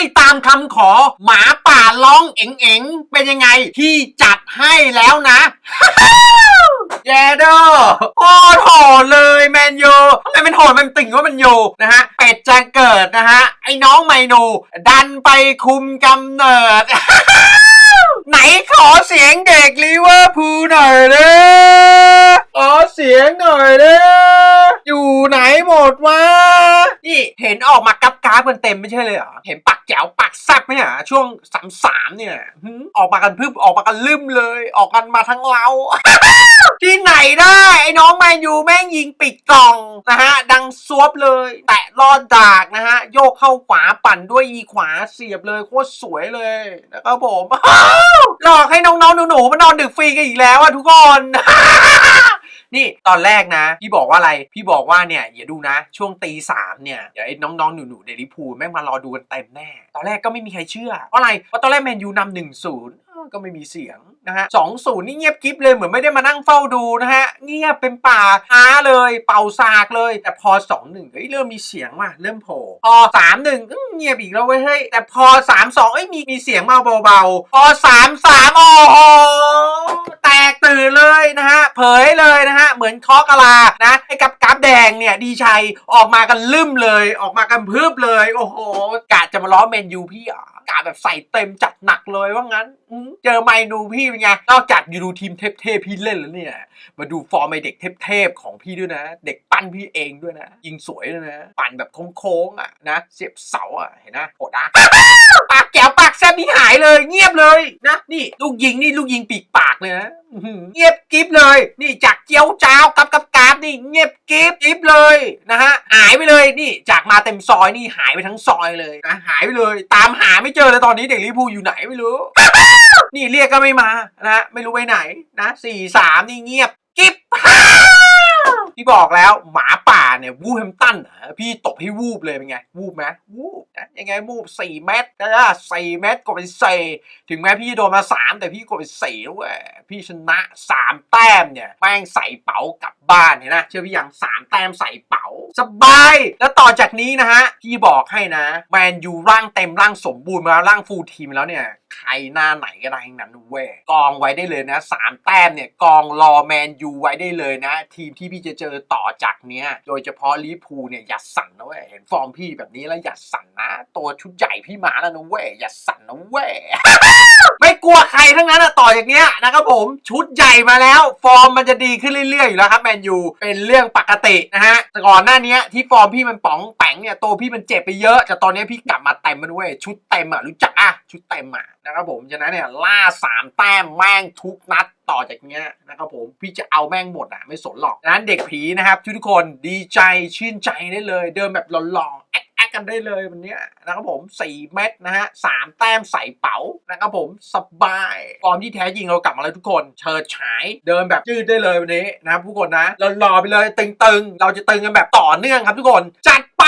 ให้ตามคำขอหมาป่าร้องเอ๋งๆ เป็นยังไงที่จัดให้แล้วนะแยเดอโอ้โหดเลยแมนโยทำไมมันโหดมันติ่งว่ามันอยู่นะฮะ เป็ดจะเกิดนะฮะ ไอ้น้องไมโน ดันไปคุมกำเนิด ไหนขอเสียงเด็กลิเวอร์พูลหน่อยเด้อขอเสียงหน่อยเด้ออยู่ไหนหมดวะ เห็นออกมากับกราฟกันเต็มไม่ใช่เลยเหรอ เห็นปักแจ๋วปักแซบไหมฮะช่วงสามสามเนี่ยออกมากันพึบออกมากันลืมเลย ออกกันมาทั้งเราที่ไหนได้ไอ้น้องแมนยูแม่งยิงปิดกล่องนะฮะ ดังซวบเลย แตะลอดดากนะฮะ โยกเข้าขวาปั่นด้วยอีขวาเสียบเลยโคตรสวยเลยนะครับผมหลอกให้น้องๆหนูๆมานอนดึกฟรีกันอีกแล้วอะทุกคน นี่ตอนแรกนะ พี่บอกว่าอะไร พี่บอกว่าเนี่ยอย่าดูนะ ช่วงตีสามเนี่ยเดี๋ยวไอ้น้องๆ หนูๆเดลิพูแม่งมารอดูกันเต็มแน่ ตอนแรกก็ไม่มีใครเชื่อ เพราะอะไร เพราะตอนแรกแมนยูนำหนึ่งศูนย์ก็ไม่มีเสียงนะฮะสองศูนย์นี่เงียบกริบเลยเหมือนไม่ได้มานั่งเฝ้าดูนะฮะ เงียบเป็นป่าช้าเลย เป่าซากเลย แต่พอสองหนึ่งเฮ้ยเริ่มมีเสียงว่ะเริ่มโผล่พอสามหนึ่งเงียบอีกแล้วเว้ยเฮ้ยแต่พอสามสองเอ้ยมีมีเสียงมาเบาๆ พอสามสามโอ้โหแตก ตื่นเลยนะฮะเผยเลยนะฮะเหมือนคอกะลานะไอ้กับกับแดงเนี่ยดีชัยออกมากันลืมเลย ออกมากันพืบเลย โอ้โหกะจะมาล้อเมนยูพี่อ๋อกะแบบใส่เต็มจัดหนักเลยว่างั้น เจอไมนูพี่เป็นไง นอกจากอยู่ดูทีมเทพๆพี่เล่นแล้วเนี่ย มาดูฟอร์มไอเด็กเทพๆของพี่ด้วยนะ เด็กปั้นพี่เองด้วยนะ ยิงสวยด้วยนะ ปั่นแบบโค้งๆอะนะ เสียบเสาอะเห็นนะโหดนะปากแก้วปากแซบนี่หายเลยเงียบเลยนะ นี่ลูกยิงนี่ลูกยิงปีกปากเลยนะเงียบกริบเลย นี่จากเจียวจ้าวกับกับกราบนี่เงียบกริบกริบเลยนะฮะหายไปเลยนี่จากมาเต็มซอยนี่หายไปทั้งซอยเลยนะหายไปเลย ตามหาไม่เจอเลยตอนนี้เด็กลิเวอร์พูลอยู่ไหนไม่รู้ นี่เรียกก็ไม่มานะไม่รู้ไปไหนนะสี่สามนี่เงียบกิ๊บพี่บอกแล้วหมาป่าเนี่ยวูแฮมตันพี่ตบให้วูบเลยเป็นไง วูบไหมวูบนะยังไงวูบสี่เมตรนะสี่เมตรก็เป็นเซถึงแม้พี่โดนมาสามแต่พี่ก็เป็นสี่แล้วยพี่ชนะสามแต้มเนี่ยแม่งใส่เป๋ากลับบ้านเห็นนะเชื่อพี่ยังสามแต้มใส่เป๋า สบาย แล้วต่อจากนี้นะฮะ พี่บอกให้นะแมนยูร่างเต็มร่างสมบูรณ์มาแล้วร่างฟูลทีมแล้วเนี่ย ใครหน้าไหนก็ได้นั้นเว้ยกองไว้ได้เลยนะสามแต้มเนี่ยกองรอแมนยูไว้ได้เลยนะ ทีมที่พี่จะเจอต่อจากเนี้ยโดยเฉพาะลิพูเนี่ยอย่าสั่นนะเว้ย ฟอร์มพี่แบบนี้แล้วอย่าสั่นนะ ตัวชุดใหญ่พี่มาแล้วนะเว้ยอย่าสั่นนะเว้ย ไม่กลัวใครทั้งนั้นอะต่อจากเนี้ยนะครับผมชุดใหญ่มาแล้ว ฟอร์มมันจะดีขึ้นเรื่อยๆอยู่แล้วครับแมนยูเป็นเรื่องปกตินะฮะแต่ก่อนหน้านี้ที่ฟอร์มพี่มันป๋องแป๋งเนี่ยตัวพี่มันเจ็บไปเยอะแต่ตอนนี้พี่กลับมาเต็มมันเว้ยชุดเต็มอะรู้จักอะชุดเต็มอะนะครับผมฉะนั้นเนี่ยล่าสามแต้มแม่งทุกนัด ต่อจากเนี้ยนะครับผมพี่จะเอาแม่งหมดอะไม่สนหรอกนั้นเด็กผีนะครับทุกคนดีใจชื่นใจได้เลย เดินแบบหล่อๆแอ๊กแกันได้เลยวันเนี้ยนะครับผมสี่เม็ดนะฮะสามแต้มใส่เป๋านะครับผมสบายฟอร์มที่แท้จริงเรากลับมาแล้วทุกคน เชิดฉายเดินแบบยืดได้เลยวันนี้นะครับทุกคนนะหล่อๆไปเลยตึงๆ เราจะตึงกันแบบต่อเนื่องครับทุกคน จัดไป